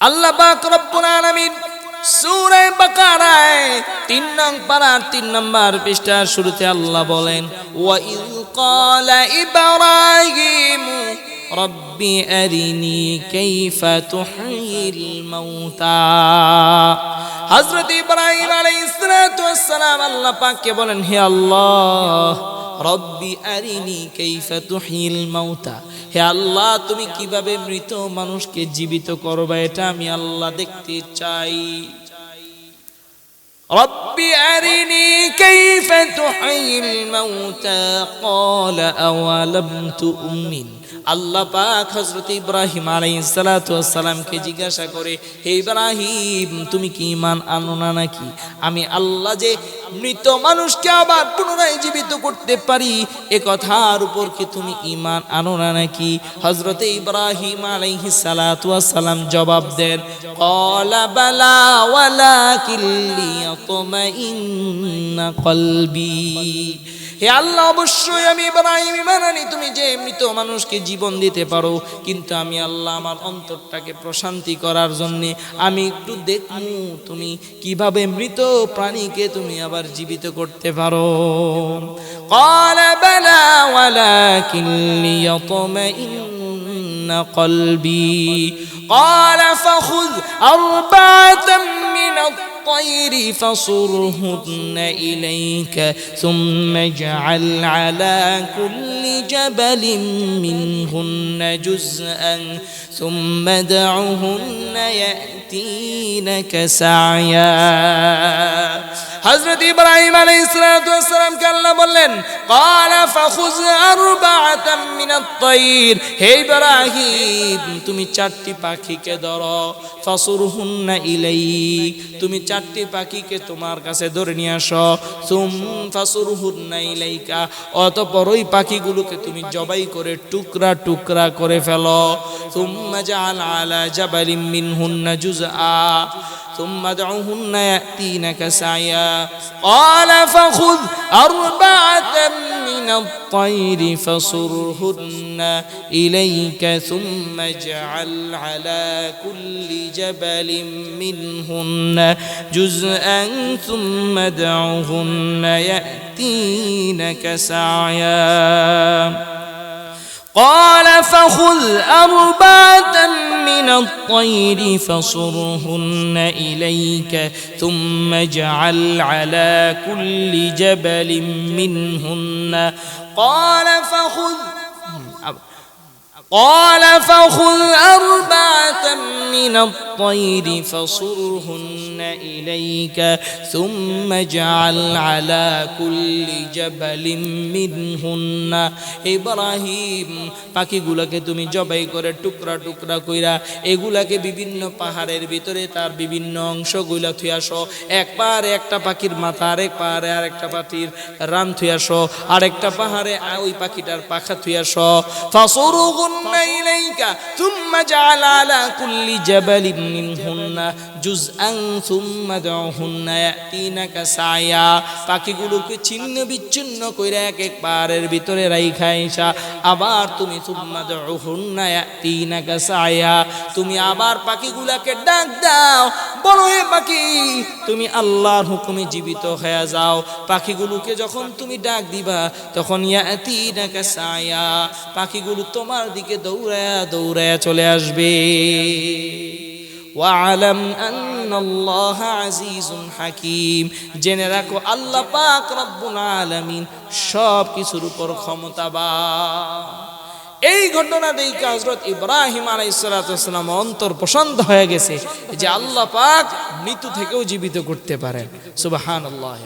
আল্লাহ পাক রব্বুল আলামিন সূরা বাকারায় তিন নং পারার তিন নম্বর পৃষ্ঠার শুরুতে আল্লাহ বলেন, ওয়া ইয ক্বালা ইব্রাহিম, রব্বি আরিনি কাইফা তুহয়িল মাউতা। হযরত ইব্রাহিম আলাইহিস সালাম আল্লাহ পাককে বলেন, হে আল্লাহ রব্বি আরিনি কাইফা তুহিল মাউতা হে আল্লাহ তুমি কিভাবে মৃত মানুষকে জীবিত করবে এটা আমি আল্লাহ দেখতে চাই ربي أرني كيف تحيي الموتى قال أولم تؤمن আল্লাহ পাক হযরত ইব্রাহিম আলাইহিস সালাতু ওয়াস সালামকে জিজ্ঞাসা করে হে ইব্রাহিম তুমি কি ঈমান আনো না নাকি আমি আল্লাহ যে মৃত মানুষকে আবার পুনরায় জীবিত করতে পারি? এ কথার উপর কি তুমি ইমান আনো না নাকি? হজরতে ইব্রাহিম ওয়াস সালাম জবাব দেন, ক্বালা বালা ওয়ালাকিন লিয়াতমাইন্না কলবি। হে আল্লাহ অবশ্যই আমি ইব্রাহিম ঈমান আনি তুমি যে মৃত মানুষকে জীবন দিতে পারো কিন্তু আমি আল্লাহ আমার অন্তরটাকে প্রশান্তি করার জন্য আমি একটু দেখমু তুমি কিভাবে মৃত প্রাণীকে তুমি আবার জীবিত করতে পারো قال بلى ولكن ليطمئن قلبي قال فخذ أربعة من الطير فصرهن إليك ثم اجعل على كل جبل منهن جزءا ثم دعهن يأتينك سعيا. হযরত ইব্রাহিম সালামকে আল্লাহ বললেন তুমি চারটি পাখিকে ধরো, ফাসুরহুন্না ইলাইক। তুমি চারটি পাখিকে তোমার কাছে ধরে নিয়ে আসো, সুম ফাসুরহুন্না ইলাইকা। অতঃপর ওই পাখিগুলোকে তুমি জবাই করে টুকরা টুকরা করে ফেলো। সুম্মা জাআল আলা জাবালিম মিনহুন্না জুজআ ثم ادعوهن يأتينك سعيا. قال فخذ أربعة من الطير فصرهن إليك ثم اجعل على كل جبل منهن جزءا ثم ادعوهن يأتينك سعيا. قال فخذ أربعة من الطير فصرهن إليك ثم اجعل على كل جبل منهن. قال فخذ قال فخذ أربعة من الطير فصرهن إليك ثم اجعل على كل جبل منهن ইব্রাহিম পাখিগুলোকে তুমি জবাই করে টুকরা টুকরা কইরা এগুলাকে বিভিন্ন পাহাড়ের ভিতরে তার বিভিন্ন অংশগুলা থুই আসো এক পাহাড়ে একটা পাখির মাথা আরেক পাহাড়ে আরেকটা পাখির রান থুই আসো আরেকটা পাহাড়ে আ- ওই পাখিটার পাখা থুই আসো ফাসুরুহুন্না ইলাইকা থুম্মা জাআল আলা কুল্লি জাবালিন منهن جزءا ثم দাউহুন্না ইয়াতিনাকা সায়া পাখিগুলোকে ছিন্ন বিচ্ছিন্ন কইরা এক এক পাহাড়ের ভিতরে রাইখা আইসা আবার তুমি থুম্মা দাউহুন্না ইয়াতিনাকা সায়া তুমি আবার পাখিগুলাকে ডাক দাও। পাখি, তুমি আল্লাহর হুকুমে জীবিত হয়ে যাও। পাখিগুলোকে যখন তুমি ডাক দিবা, তখন সায়া, পাখিগুলো তোমার দিকে দৌড়ায়া দৌড়ায়া চলে আসবে। ওয়ালাম হাকিম, জেনে রাখো আল্লাহ পাক রব্বুল আলামিন সব কিছুর উপর ক্ষমতাবান। এই ঘটনা দেখে হজরত ইব্রাহিম আলাইসালাম অন্তর প্রশান্ত হয়ে গেছে যে আল্লাহ পাক মৃত্যু থেকেও জীবিত করতে পারেন। সুবাহান আল্লাহ